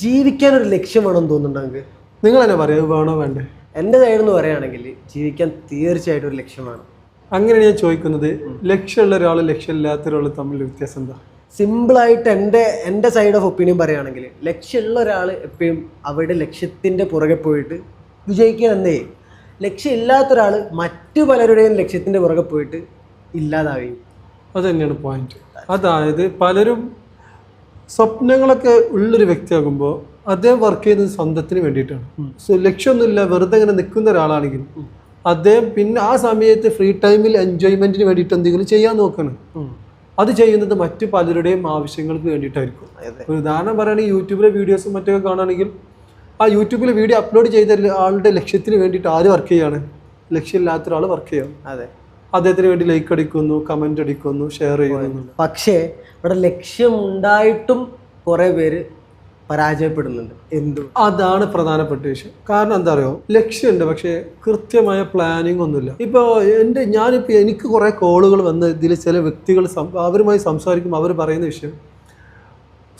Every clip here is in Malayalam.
ജീവിക്കാൻ ഒരു ലക്ഷ്യം വേണമെന്ന് തോന്നുന്നുണ്ടെങ്കിൽ നിങ്ങൾ തന്നെ പറയാം? വേണോ വേണ്ടേ? എന്റെ സൈഡിൽ നിന്ന് പറയുകയാണെങ്കിൽ ജീവിക്കാൻ തീർച്ചയായിട്ടും ഒരു ലക്ഷ്യം വേണം. അങ്ങനെയാണ് ഞാൻ ചോദിക്കുന്നത്. ലക്ഷ്യമുള്ള ഒരാൾ ലക്ഷ്യമില്ലാത്ത ഒരാൾ തമ്മിൽ വ്യത്യാസം എന്താ? സിമ്പിളായിട്ട് എന്റെ എന്റെ സൈഡ് ഓഫ് ഒപ്പീനിയൻ പറയുകയാണെങ്കിൽ ലക്ഷ്യമുള്ള ഒരാൾ എപ്പോഴും അവരുടെ ലക്ഷ്യത്തിന്റെ പുറകെ പോയിട്ട് വിജയിക്കുക എന്നേ ലക്ഷ്യമില്ലാത്ത ഒരാൾ മറ്റു പലരുടെയും ലക്ഷ്യത്തിന്റെ പുറകെ പോയിട്ട് ഇല്ലാതാവുകയും. അത് തന്നെയാണ് പോയിന്റ് അതായത് പലരും സ്വപ്നങ്ങളൊക്കെ ഉള്ളൊരു വ്യക്തിയാകുമ്പോൾ അദ്ദേഹം വർക്ക് ചെയ്യുന്നത് സ്വന്തത്തിന് വേണ്ടിയിട്ടാണ്. സോ ലക്ഷ്യമൊന്നുമില്ല വെറുതെ ഇങ്ങനെ നിൽക്കുന്ന ഒരാളാണെങ്കിൽ അദ്ദേഹം പിന്നെ ആ സമയത്ത് ഫ്രീ ടൈമിൽ എൻജോയ്മെന്റിന് വേണ്ടിയിട്ട് എന്തെങ്കിലും ചെയ്യാൻ നോക്കണം. അത് ചെയ്യുന്നത് മറ്റു പലരുടെയും ആവശ്യങ്ങൾക്ക് വേണ്ടിയിട്ടായിരിക്കും. അതെ. ഒരു ഉദാഹരണം പറയുകയാണെങ്കിൽ യൂട്യൂബിലെ വീഡിയോസും മറ്റൊക്കെ കാണുകയാണെങ്കിൽ ആ യൂട്യൂബിൽ വീഡിയോ അപ്ലോഡ് ചെയ്ത ആളുടെ ലക്ഷ്യത്തിന് വേണ്ടിയിട്ട് ആര് വർക്ക് ചെയ്യാണ്? ലക്ഷ്യമില്ലാത്ത ഒരാൾ വർക്ക് ചെയ്യണം. അതെ. അദ്ദേഹത്തിന് വേണ്ടി ലൈക്ക് അടിക്കുന്നു കമന്റ് അടിക്കുന്നു ഷെയർ ചെയ്യുന്നു. പക്ഷേ ഇവിടെ ലക്ഷ്യം ഉണ്ടായിട്ടും കുറെ പേര് പരാജയപ്പെടുന്നുണ്ട്. എന്തു അതാണ് പ്രധാനപ്പെട്ട വിഷയം. കാരണം എന്താ പറയുക ലക്ഷ്യമുണ്ട് പക്ഷേ കൃത്യമായ പ്ലാനിങ് ഒന്നുമില്ല. ഇപ്പോൾ എന്റെ ഞാനിപ്പോൾ എനിക്ക് കുറേ കോളുകൾ വന്ന് ഇതിൽ ചില വ്യക്തികൾ അവരുമായി സംസാരിക്കുമ്പോൾ അവർ പറയുന്ന വിഷയം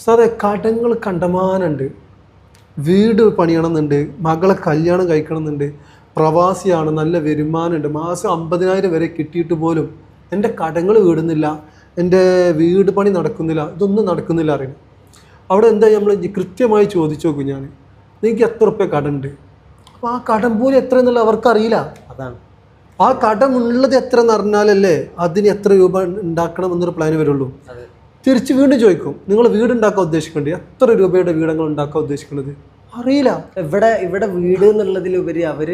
സാറേ കടങ്ങൾ കണ്ടമാനുണ്ട്. വീട് പണിയണമെന്നുണ്ട്. മകളെ കല്യാണം കഴിക്കണമെന്നുണ്ട്. പ്രവാസിയാണ് നല്ല വരുമാനമുണ്ട്. മാസം അമ്പതിനായിരം വരെ കിട്ടിയിട്ട് പോലും എന്റെ കടങ്ങൾ വീടുന്നില്ല എന്റെ വീട് പണി നടക്കുന്നില്ല ഇതൊന്നും നടക്കുന്നില്ല അറിയണം. അവിടെ എന്താ നമ്മൾ കൃത്യമായി ചോദിച്ചു നോക്കും ഞാൻ നിങ്ങൾക്ക് എത്ര റുപ്യ കടമുണ്ട്? അപ്പോൾ ആ കടം പോലും എത്ര എന്നുള്ള അവർക്കറിയില്ല അതാണ്. ആ കടമുള്ളത് എത്ര എന്ന് അറിഞ്ഞാലല്ലേ അതിന് എത്ര രൂപ ഉണ്ടാക്കണം എന്നൊരു പ്ലാൻ വരുള്ളൂ തിരിച്ച് വീണ്ടും ചോദിക്കും നിങ്ങൾ വീട് ഉണ്ടാക്കാൻ ഉദ്ദേശിക്കുന്നുണ്ട്? എത്ര രൂപയുടെ വീടങ്ങൾ ഉണ്ടാക്കാൻ ഉദ്ദേശിക്കുന്നത്? അറിയില്ല. ഇവിടെ ഇവിടെ വീട് എന്നുള്ളതിലുപരി അവർ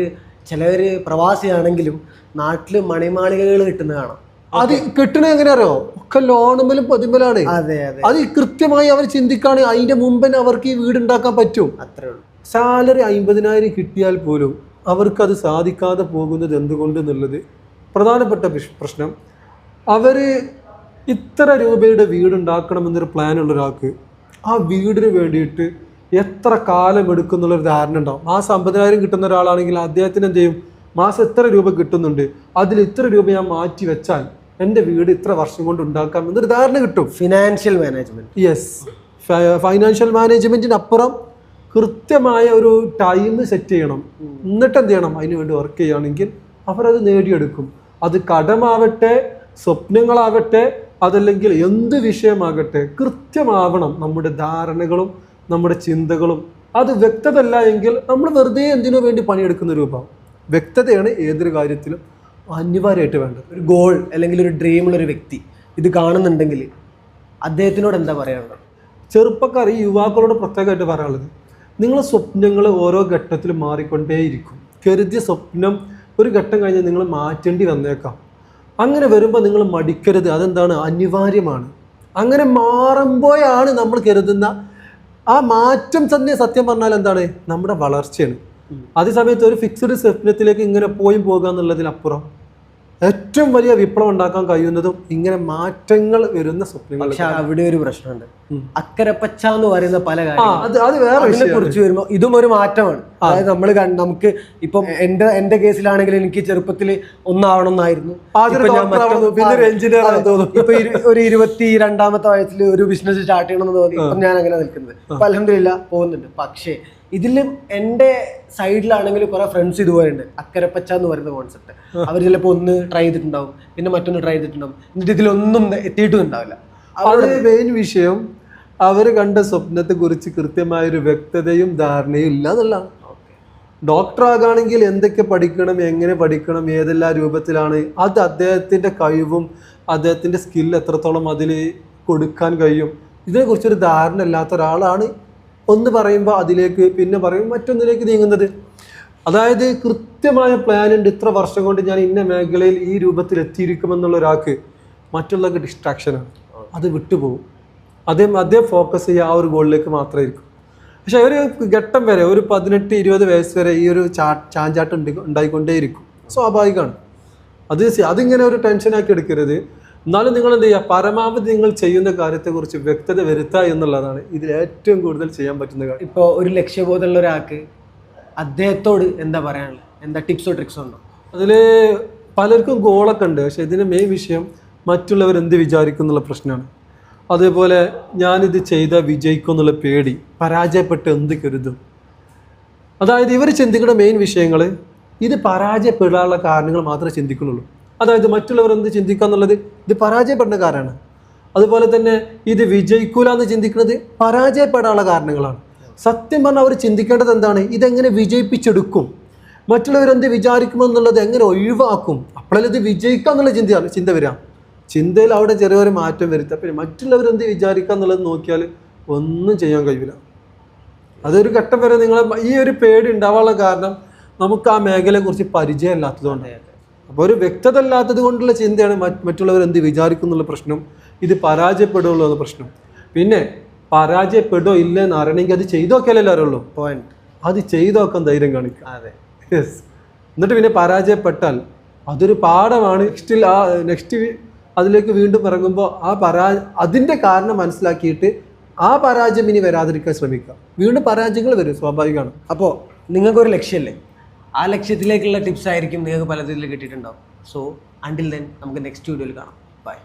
ചിലവര് പ്രവാസിയാണെങ്കിലും നാട്ടിൽ മണിമാളികകൾ കിട്ടുന്ന കാണാം. അത് കിട്ടണത് എങ്ങനെ അറിയോ ഒക്കെ ലോണുമലും പതിമലാണ് അതെ അതെ. അത് കൃത്യമായി അവർ ചിന്തിക്കാണ് അതിന്റെ മുമ്പേ അവർക്ക് ഈ വീട് ഉണ്ടാക്കാൻ പറ്റും. അത്രേ ഉള്ളൂ. സാലറി അമ്പതിനായിരം കിട്ടിയാൽ പോലും അവർക്ക് അത് സാധിക്കാതെ പോകുന്നത് എന്തുകൊണ്ട് എന്നുള്ളത് പ്രധാനപ്പെട്ട പ്രശ്നം. അവർ ഇത്ര രൂപയുടെ വീടുണ്ടാക്കണമെന്നൊരു പ്ലാൻ ഉള്ള ഒരാൾക്ക് ആ വീടിന് വേണ്ടിയിട്ട് എത്ര കാലം എടുക്കുന്നുള്ളൊരു ധാരണ ഉണ്ടാവും. മാസം അമ്പതിനായിരം കിട്ടുന്ന ഒരാളാണെങ്കിൽ അദ്ദേഹത്തിന് എന്ത് ചെയ്യും? മാസം എത്ര രൂപ കിട്ടുന്നുണ്ട്? അതിൽ ഇത്ര രൂപ ഞാൻ മാറ്റി വെച്ചാൽ എന്റെ വീട് ഇത്ര വർഷം കൊണ്ട് ഉണ്ടാക്കാം എന്നൊരു ധാരണ കിട്ടും. ഫിനാൻഷ്യൽ മാനേജ്മെന്റ് യെസ് ഫൈനാൻഷ്യൽ മാനേജ്മെന്റിന് അപ്പുറം കൃത്യമായ ഒരു ടൈം സെറ്റ് ചെയ്യണം. എന്നിട്ട് എന്ത് ചെയ്യണം? അതിന് വേണ്ടി വർക്ക് ചെയ്യുകയാണെങ്കിൽ അവരത് നേടിയെടുക്കും. അത് കടമാവട്ടെ സ്വപ്നങ്ങളാവട്ടെ അതല്ലെങ്കിൽ എന്ത് വിഷയമാകട്ടെ കൃത്യമാവണം നമ്മുടെ ധാരണകളും നമ്മുടെ ചിന്തകളും അത് വ്യക്തത അല്ല എങ്കിൽ നമ്മൾ വെറുതെ എന്തിനു വേണ്ടി പണിയെടുക്കുന്ന രൂപം വ്യക്തതയാണ് ഏതൊരു കാര്യത്തിലും അനിവാര്യമായിട്ട് വേണ്ടത്. ഒരു ഗോൾ അല്ലെങ്കിൽ ഒരു ഡ്രീമുള്ള ഒരു വ്യക്തി ഇത് കാണുന്നുണ്ടെങ്കിൽ അദ്ദേഹത്തിനോട് എന്താ പറയാനുള്ളത്? ചെറുപ്പക്കാർ ഈ യുവാക്കളോട് പ്രത്യേകമായിട്ട് പറയാനുള്ളത് നിങ്ങളെ സ്വപ്നങ്ങൾ ഓരോ ഘട്ടത്തിൽ മാറിക്കൊണ്ടേയിരിക്കും. കരുതിയ സ്വപ്നം ഒരു ഘട്ടം കഴിഞ്ഞാൽ നിങ്ങൾ മാറ്റേണ്ടി വന്നേക്കാം. അങ്ങനെ വരുമ്പോൾ നിങ്ങൾ മടിക്കരുത്. അതെന്താണ്? അനിവാര്യമാണ്. അങ്ങനെ മാറുമ്പോഴാണ് നമ്മൾ കരുതുന്ന ആ മാറ്റം തന്നെ സത്യം പറഞ്ഞാൽ എന്താണ്? നമ്മുടെ വളർച്ചയാണ്. അതേസമയത്ത് ഒരു ഫിക്സഡ് സ്വപ്നത്തിലേക്ക് ഇങ്ങനെ പോയി പോകുക എന്നുള്ളതിനപ്പുറം ഏറ്റവും വലിയ വിപ്ലവം ഉണ്ടാക്കാൻ കഴിയുന്നതും ഇങ്ങനെ മാറ്റങ്ങൾ വരുന്ന സ്വപ്നങ്ങൾ പക്ഷെ അവിടെ ഒരു പ്രശ്നമുണ്ട്. അക്കരപ്പച്ച എന്ന് പറയുന്ന പല കാര്യങ്ങളും. കുറിച്ച് വരുമ്പോൾ ഇതും ഒരു മാറ്റമാണ്. അതായത് നമ്മൾ നമുക്ക് ഇപ്പം എന്റെ എന്റെ കേസിലാണെങ്കിൽ എനിക്ക് ചെറുപ്പത്തിൽ ഒന്നാവണം എന്നായിരുന്നു ഇപ്പൊ ഒരു ഇരുപത്തി രണ്ടാമത്തെ വയസ്സിൽ ഒരു ബിസിനസ് സ്റ്റാർട്ട് ചെയ്യണം എന്ന് തോന്നി. ഇപ്പം ഞാൻ അങ്ങനെ നിൽക്കുന്നത് അപ്പൊ അലഹമില്ല പോകുന്നുണ്ട്. പക്ഷേ ഇതിലും എന്റെ സൈഡിലാണെങ്കിൽ കുറെ ഫ്രണ്ട്സ് ഇതുപോലെ ഉണ്ട് അക്കരപ്പച്ച എന്ന് പറയുന്ന കോൺസെപ്റ്റ് അവർ ചിലപ്പോൾ ഒന്ന് ട്രൈ ചെയ്തിട്ടുണ്ടാവും പിന്നെ മറ്റൊന്ന് ട്രൈ ചെയ്തിട്ടുണ്ടാവും. എന്നിട്ട് ഇതിലൊന്നും എത്തിയിട്ടും ഉണ്ടാവില്ല അവരുടെ മെയിൻ വിഷയം അവർ കണ്ട സ്വപ്നത്തെ കുറിച്ച് കൃത്യമായൊരു വ്യക്തതയും ധാരണയും ഇല്ല എന്നുള്ളതാണ്. ഡോക്ടർ ആകാണെങ്കിൽ എന്തൊക്കെ പഠിക്കണം എങ്ങനെ പഠിക്കണം ഏതെല്ലാം രൂപത്തിലാണ് അത് അദ്ദേഹത്തിന്റെ കഴിവും അദ്ദേഹത്തിന്റെ സ്കില്ല് എത്രത്തോളം അതിൽ കൊടുക്കാൻ കഴിയും ഇതിനെക്കുറിച്ചൊരു ധാരണ ഇല്ലാത്ത ഒരാളാണ് ഒന്ന് പറയുമ്പോൾ അതിലേക്ക് പിന്നെ പറയും മറ്റൊന്നിലേക്ക് നീങ്ങുന്നത്. അതായത് കൃത്യമായ പ്ലാൻ ഉണ്ട് ഇത്ര വർഷം കൊണ്ട് ഞാൻ ഇന്ന മേഖലയിൽ ഈ രൂപത്തിൽ എത്തിയിരിക്കുമെന്നുള്ള ഒരാൾക്ക് മറ്റുള്ളവർക്ക് ഡിസ്ട്രാക്ഷനാണ് അത് വിട്ടുപോകും. അദ്ദേഹം അദ്ദേഹം ഫോക്കസ് ചെയ്യുക ആ ഒരു ഗോളിലേക്ക് മാത്രമേ ഇരിക്കും. പക്ഷെ ഒരു ഘട്ടം വരെ ഒരു പതിനെട്ട് ഇരുപത് വയസ്സ് വരെ ഈ ഒരു ചാ ചാഞ്ചാട്ടം ഉണ്ട് ഉണ്ടായിക്കൊണ്ടേയിരിക്കും. സ്വാഭാവികമാണ്. അത് അതിങ്ങനെ ഒരു ടെൻഷനാക്കി എടുക്കരുത്. എന്നാലും നിങ്ങൾ എന്ത് ചെയ്യുക പരമാവധി നിങ്ങൾ ചെയ്യുന്ന കാര്യത്തെക്കുറിച്ച് വ്യക്തത വരുത്തുക എന്നുള്ളതാണ് ഇതിൽ ഏറ്റവും കൂടുതൽ ചെയ്യാൻ പറ്റുന്ന കാര്യം. ഇപ്പോൾ ഒരു ലക്ഷ്യബോധമുള്ള ഒരാൾക്ക് അദ്ദേഹത്തോട് എന്താ പറയാനുള്ളത്? എന്താ ടിപ്സോ ട്രിക്സോ ഉണ്ടോ? അതിൽ പലർക്കും ഗോളൊക്കെ ഉണ്ട്. പക്ഷെ ഇതിന് മെയിൻ വിഷയം മറ്റുള്ളവർ എന്ത് വിചാരിക്കും എന്നുള്ള പ്രശ്നമാണ്. അതേപോലെ ഞാനിത് ചെയ്ത വിജയിക്കും എന്നുള്ള പേടി പരാജയപ്പെട്ട് എന്ത് കരുതും. അതായത് ഇവർ ചിന്തിക്കുന്ന മെയിൻ വിഷയങ്ങൾ ഇത് പരാജയപ്പെടാനുള്ള കാരണങ്ങൾ മാത്രമേ ചിന്തിക്കുന്നുള്ളൂ. അതായത് മറ്റുള്ളവർ എന്ത് ചിന്തിക്കുക എന്നുള്ളത് ഇത് പരാജയപ്പെടുന്ന കാരണമാണ് അതുപോലെ തന്നെ ഇത് വിജയിക്കൂല എന്ന് ചിന്തിക്കുന്നത് പരാജയപ്പെടാനുള്ള കാരണങ്ങളാണ്. സത്യം പറഞ്ഞാൽ അവർ ചിന്തിക്കേണ്ടത് എന്താണ്? ഇതെങ്ങനെ വിജയിപ്പിച്ചെടുക്കും? മറ്റുള്ളവരെന്ത് വിചാരിക്കുമെന്നുള്ളത് എങ്ങനെ ഒഴിവാക്കും? അപ്പോഴല്ലേ ഇത് വിജയിക്കുക എന്നുള്ള ചിന്തയാണ് ചിന്ത വരിക. ചിന്തയിൽ അവിടെ ചെറിയൊരു മാറ്റം വരുത്തുക പിന്നെ മറ്റുള്ളവരെന്ത് വിചാരിക്കുക എന്നുള്ളത് നോക്കിയാൽ ഒന്നും ചെയ്യാൻ കഴിയില്ല. അതൊരു ഘട്ടം വരെ നിങ്ങൾ ഈ ഒരു പേടി ഉണ്ടാവാനുള്ള കാരണം നമുക്ക് ആ മേഖലയെ കുറിച്ച് പരിചയമില്ലാത്തതുകൊണ്ട് അപ്പോൾ ഒരു വ്യക്തത അല്ലാത്തത് കൊണ്ടുള്ള ചിന്തയാണ് മറ്റുള്ളവർ എന്ത് വിചാരിക്കും എന്നുള്ള പ്രശ്നം. ഇത് പരാജയപ്പെടുള്ളൂ എന്ന പ്രശ്നം. പിന്നെ പരാജയപ്പെടോ ഇല്ല എന്ന് അറിയണമെങ്കിൽ അത് ചെയ്തു നോക്കിയാലല്ലേ അറിയുള്ളൂ. പോയിന്റ് അത് ചെയ്തു നോക്കാൻ ധൈര്യം കാണിക്കുക. അതെ. യെസ് എന്നിട്ട് പിന്നെ പരാജയപ്പെട്ടാൽ അതൊരു പാഠമാണ്. നെക്സ്റ്റിൽ ആ നെക്സ്റ്റ് അതിലേക്ക് വീണ്ടും ഇറങ്ങുമ്പോൾ ആ പരാ അതിന്റെ കാരണം മനസ്സിലാക്കിയിട്ട് ആ പരാജയം ഇനി വരാതിരിക്കാൻ ശ്രമിക്കുക. വീണ്ടും പരാജയങ്ങൾ വരും സ്വാഭാവികമാണ്. അപ്പോൾ നിങ്ങൾക്കൊരു ലക്ഷ്യമല്ലേ? ആ ലക്ഷ്യത്തിലേക്കുള്ള ടിപ്സ് ആയിരിക്കും നിങ്ങൾക്ക് പലതിൽ കിട്ടിയിട്ടുണ്ടാവും. സോ അണ്ടിൽ ദെൻ നമുക്ക് നെക്സ്റ്റ് വീഡിയോയിൽ കാണാം. ബൈ